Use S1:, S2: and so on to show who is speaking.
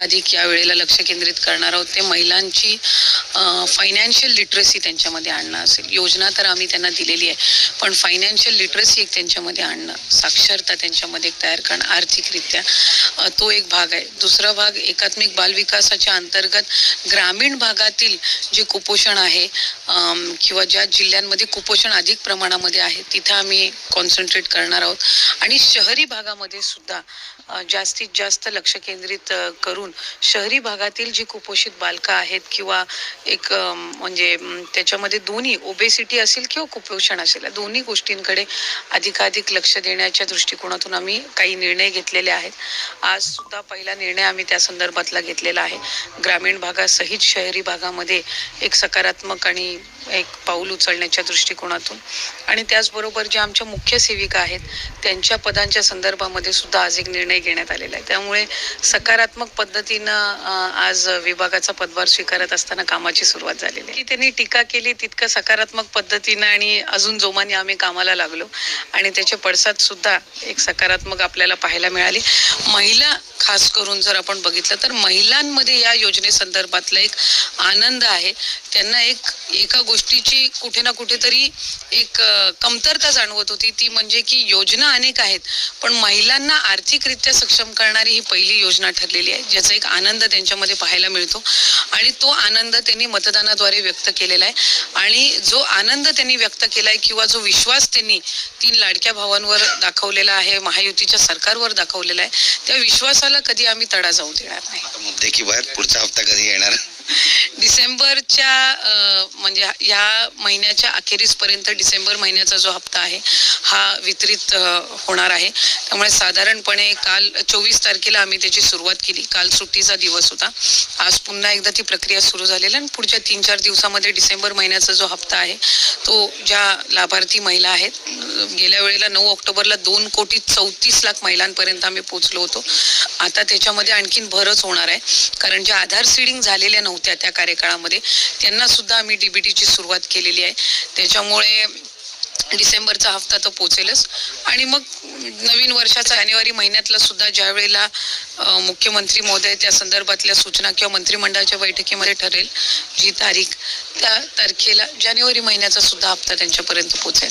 S1: अधिक या वेळेला लक्ष केंद्रित करणार आहोत. ते महिलांची फायनान्शियल लिटरसी त्यांच्यामध्ये आणणं असेल योजना तर आम्ही त्यांना दिलेली आहे. पण फायनान्शियल लिटरसी एक त्यांच्यामध्ये आणणं साक्षरता त्यांच्यामध्ये एक तयार करणं आर्थिकरित्या तो एक भाग आहे. दुसरा भाग एकात्मिक बालविकासाच्या अंतर्गत ग्रामीण भागातील जे कुपोषण आहे किंवा ज्या जिल्ह्यांमध्ये कुपोषण अधिक प्रमाणामध्ये आहे तिथं आम्ही कॉन्सन्ट्रेट करणार आहोत. आणि शहरी भागामध्ये सुद्धा जास्तीत जास्त लक्ष केंद्रित करून करून शहरी भागातील जी कुपोषित बालकं आहेत किंवा एक म्हणजे त्याच्यामध्ये दोन्ही ओबेसिटी असेल किंवा कुपोषण असेल या दोन्ही गोष्टींकडे अधिकाधिक लक्ष देण्याच्या दृष्टिकोनातून आम्ही काही निर्णय घेतलेले आहेत. आज सुद्धा पहिला निर्णय आम्ही त्या संदर्भातला घेतलेला आहे. ग्रामीण भागासहित शहरी भागामध्ये एक सकारात्मक आणि एक पाऊल उचलण्याच्या दृष्टिकोनातून. आणि त्याचबरोबर ज्या आमच्या मुख्य सेविका आहेत त्यांच्या पदांच्या संदर्भामध्ये सुद्धा आज एक निर्णय घेण्यात आलेला आहे. त्यामुळे सकारात्मक पद्धतीनं आज विभागाचा पदभार स्वीकारत असताना कामाची सुरुवात झालेली आहे. की त्यांनी टीका केली तितकं सकारात्मक पद्धतीनं आणि अजून जोमाने आम्ही कामाला लागलो. आणि त्याचे पडसाद सुद्धा एक सकारात्मक आपल्याला पाहायला मिळाली. महिला खास करून जर आपण बघितलं तर महिलांमध्ये या योजनेसंदर्भातला एक आनंद आहे. त्यांना एक एका गोष्टी गोष्टीची कुठे ना कुठेतरी एक कमतरता जाणवत होती. ती म्हणजे की योजना अनेक आहेत पण महिलांना आर्थिकरित्या सक्षम करणारी ही पहिली योजना ठरलेली आहे ज्याचा एक आनंद त्यांच्यामध्ये पाहायला मिळतो. आणि तो आनंद त्यांनी मतदानाद्वारे व्यक्त केलेला आहे. आणि जो आनंद त्यांनी व्यक्त केलाय किंवा जो विश्वास त्यांनी तीन लाडक्या भावांवर दाखवलेला आहे महायुतीच्या सरकारवर दाखवलेला आहे त्या विश्वासाला कधी आम्ही तडा जाऊ देणार नाही.
S2: मुद्दे की बाहेर पुढचा हप्ता कधी येणार?
S1: डिसेंबरच्या म्हणजे ह्या महिन्याच्या अखेरीसपर्यंत डिसेंबर महिन्याचा जो हप्ता आहे हा वितरित होणार आहे. त्यामुळे साधारणपणे काल चोवीस तारखेला आम्ही त्याची सुरुवात केली. काल सुट्टीचा दिवस होता. आज पुन्हा एकदा ती प्रक्रिया सुरू झालेली आणि पुढच्या तीन चार दिवसामध्ये डिसेंबर महिन्याचा जो हप्ता आहे तो ज्या लाभार्थी महिला आहेत गेल्या वेळेला नऊ ऑक्टोबरला दोन कोटी चौतीस लाख महिलांपर्यंत आम्ही पोहोचलो होतो. आता त्याच्यामध्ये आणखीन भरच होणार आहे. कारण ज्या आधार सीडिंग झालेल्या नव्हत्या त्या कार्यकाळामध्ये. त्यांना सुद्धा आम्ही डीबीटीची सुरुवात केलेली आहे. त्याच्यामुळे डिसेंबरचा हप्ता तर पोचेलच. आणि मग नवीन वर्षाचा जानेवारी महिन्यातला सुद्धा ज्या वेळेला मुख्यमंत्री महोदय त्या संदर्भातल्या सूचना किंवा मंत्रिमंडळाच्या बैठकीमध्ये ठरेल जी तारीख त्या तारखेला जानेवारी महिन्याचा सुद्धा हप्ता त्यांच्यापर्यंत पोचेल.